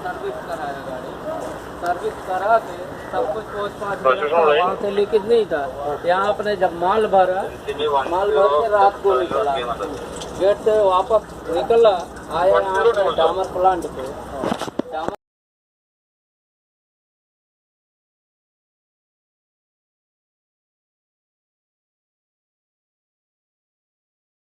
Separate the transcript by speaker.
Speaker 1: service कराया गाड़ी service करा के सब कुछ वहाँ से लीकेज नहीं था यहाँ अपने जब माल भरा माल भर के रात को निकला गेट से वापस निकला आया यहाँ